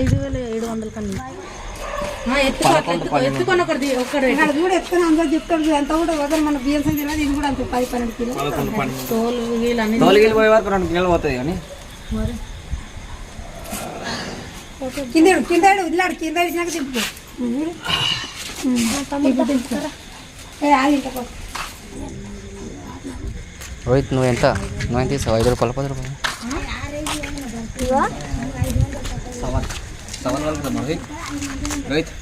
ఐదు వేల ఏడు వందల కన్నా. ఎత్తుకొని ఒకటి ఇక్కడ కూడా ఎత్తుకొని అందరూ చెప్తారు ఎంత కూడా వదలు మన బియ్యం సంచి తెలియదు ఇది కూడా అంత పది పన్నెండు కిలో. తోలు వీళ్ళు అన్ని తోలిగిలి పోయే వరకు రెండు కిలోలు పోతుంది కానీ. కింద కింద ఇల్లాడు కింద ఇచ్చినాక. రోహిత్ నువ్వు ఎంత? నువ్వు ఎంత తీసావు ఐదు రూపాయలు పది రూపాయలు? సవన్ వాళ్ళకి రోహిత్ రోహిత్?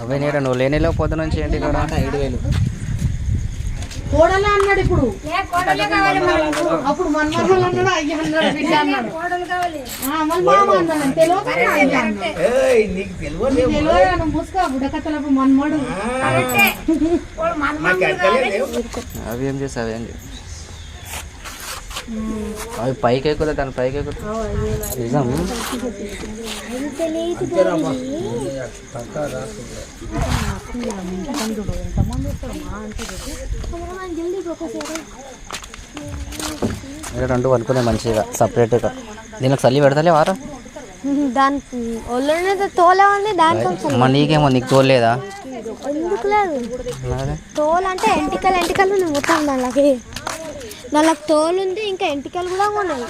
అవే నేడ నువ్వు లేనిలో పొద్దు నుంచి ఏంటి ఇక్కడ? ఏడు వేలు. కోడలే అన్నాడు ఇప్పుడు. అప్పుడు మన్మోహన్ అన్నాడు అయ్య అన్నాడు బిడ్డ అన్నాడు. ఆ, మళ్ళీ మామ అన్నాడు తెలియదు అయ్య అన్నాడు. నీకు తెలియదు నీకు తెలియదా? నువ్వు మూసుకో బుడకత్తలప్పుడు మన్మోడు అవి ఏం చేస్తావు అవి ఏం అవి పైకి ఎక్కుతా దాని పైకి ఎక్కుతా నిజం? రెండు అనుకున్నాయి మంచిగా సపరేట్గా. దీనికి చల్లి పెడతలే వారా దానికి దానికి అమ్మ నీకేమో నీకు తోలేదా? ఎందుకు లేదు? తోలు అంటే ఎంటికలు ఎంటికలు మొత్తం దానికి. దానికి తోలు ఉంది ఇంకా ఎంటికలు కూడా ఉన్నాయి.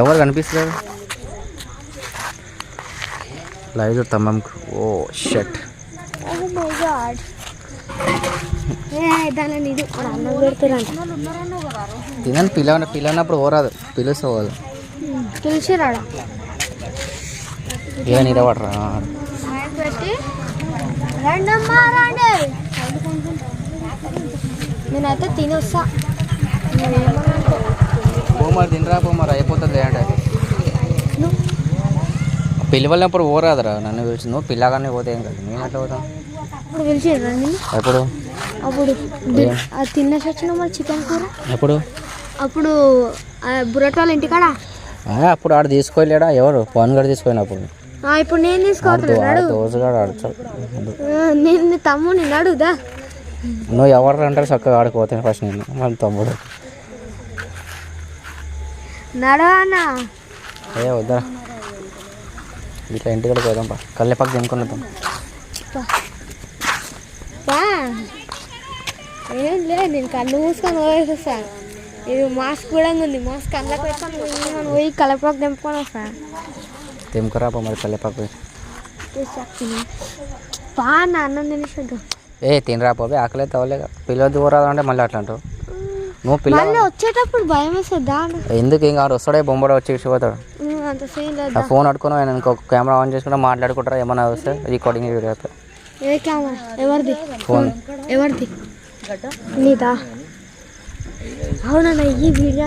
ఎవరు కనిపిస్తారు లైవ్ చూస్తాం ఓ షట్ తినని పిల్ల పిల్లనప్పుడు ఓరాదు పిలుస్తే పోదు. పిలిచిరాడా? ఇక నిలబడరా. రండమ్మా రండి. నేనైతే తిని వస్తా నువ్వేమనుకో. పోమారు తినరా పోమారు అయిపోతుంది అంటే. పిలవలినప్పుడు ఓరాదురా నన్ను పిలిచి నువ్వు పిల్లగానే పోతే ఏం కాదు నేను ఎట్లా పోతాను ఇప్పుడు పిలిచిర్రా ఎప్పుడు? అప్పుడు ది- ఆ తినేసి వచ్చిన మరి చికెన్ కూర? ఎప్పుడు? అప్పుడు ఆ బుర్రటోళ్ళ ఇంటికాడ? ఆ, అప్పుడు ఆడు తీసుకోలేడా? ఎవరు? ఫోన్ కూడా తీసుకోయినప్పుడు ఆ, ఇప్పుడు నేను తీసుకోవట్లేదు దోసుగాడు ఆడుతాడు నేను నీ తమ్ముని నడుదా నువ్వు ఎవరు అంటారు చక్కగా ఆడుకోతాను ఫస్ట్ నేను. మన తమ్ముడు. అన్న ఏ వద్దా ఇట్లా ఇంటికి కూడా పోదాం పా. కళ్ళెపాకు తినుకుని వద్దాం. బా ఏం లేదు నేను కళ్ళు మూసుకొని పోయేసి. ఇది మాస్క్ కూడా ఉంది. మాస్క్ కళ్ళకి పెట్టుకొని పోయి మనం పోయి కలపకు తెంపుకొని వస్తా. తెంపుకురా పో మరి కళ్ళెపాకు అన్న అన్నం తినేసాడు ఏ తినరా పోవే ఆకలి తవ్వలే పిల్లలు దూరాలు అంటే మళ్ళీ అట్లా అంటావు నువ్వు పిల్ల మళ్ళీ వచ్చేటప్పుడు భయం వేస్తుంది దా అన్న. ఎందుకు ఇంకా వస్తాడే బొమ్మడు వచ్చి అంత సీన్ లేదు ఆ ఫోన్ అడుకుని ఆయన ఇంకొక కెమెరా ఆన్ చేసుకుంటే మాట్లాడుకుంటారా ఏమన్నా వస్తే రికార్డింగ్ వీడియో అవుతుంది ఏ కెమెరా? ఎవరిది? ఫోన్. ఎవరిది? నీదా? అవునన్నా ఈ వీడియో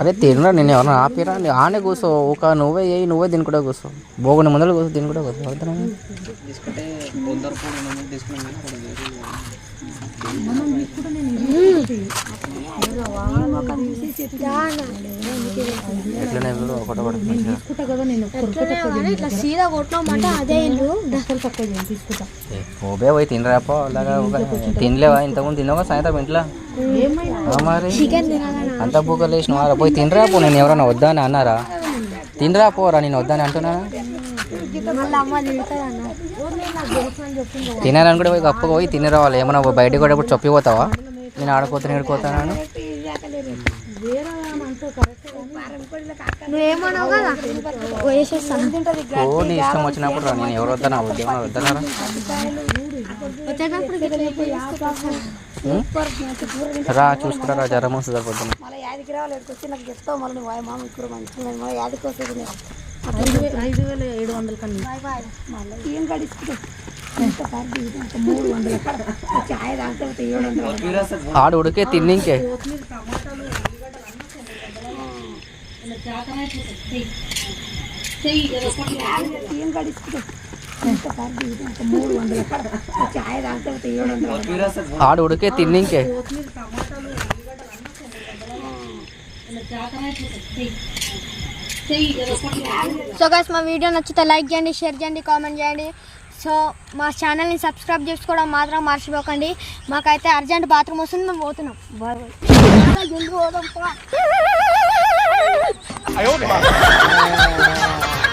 అరే తినరా నేను ఎవరైనా ఆపిరా? నీ ఆనే కూర్చో ఒక నువ్వే వేయి నువ్వే దీని కూడా కూర్చో బోగుని ముందర కూర్చో దీని కూడా కూర్చో ఎట్లనే ఒకటి ఒకటి మంచిగా. పోయి తినరా అలాగా తినలేవా? ఇంతకుముందు తిన్నావా? సాయంత్రం ఇంట్లో? మరి. అంత బూకలు వేసినవారా పోయి తినరాపో నేను ఎవరైనా వద్దా అని అన్నారా? తినరా పోరా నేను వద్దని అంటున్నానా? తినాలని కూడా పోయి గప్పగా పోయి తినరావాలి ఏమన్నా బయటకు కూడా ఇప్పుడు చొప్పిపోతావా? నేను ఆడుకోతాను ఏడుకోతాను నువ్వేమన్నావు కదా? నీ ఇష్టం వచ్చినప్పుడు రా నేను ఎవరు వద్దనా వద్దా వద్దనారా. రా చూసుకుంటారా జ్వరం వస్తుంది పొద్దున్న. మళ్ళీ యాదికి రావాలి ఇక్కడికి వచ్చి నాకు చెప్తావు మళ్ళీ నువ్వు "వాయ్ మామ ఇక్కడ మంచిగా మళ్ళీ యాదికి వస్తుంది నేను. ఐదు వే- ఐదు వేల ఏడు వందల కన్నా. ఏం గడిస్తుంది? ఆడు ఉడికే తిని ఇంకే ఏం గడిచుకుంటాం ఎంత ఖర్చు ఇది ఒక మూడు వందల చాయ్ తాగితే ఏడు వందలు ఆడు ఉడికే తిన్నింకే సో గైస్ మా వీడియో నచ్చితే లైక్ చేయండి షేర్ చేయండి కామెంట్ చేయండి. సో మా ఛానల్ని సబ్స్క్రైబ్ చేసుకోవడం మాత్రం మర్చిపోకండి. మాకైతే అర్జెంట్ బాత్రూమ్ వస్తుంది మేము పోతున్నాం. Bye bye. あよっす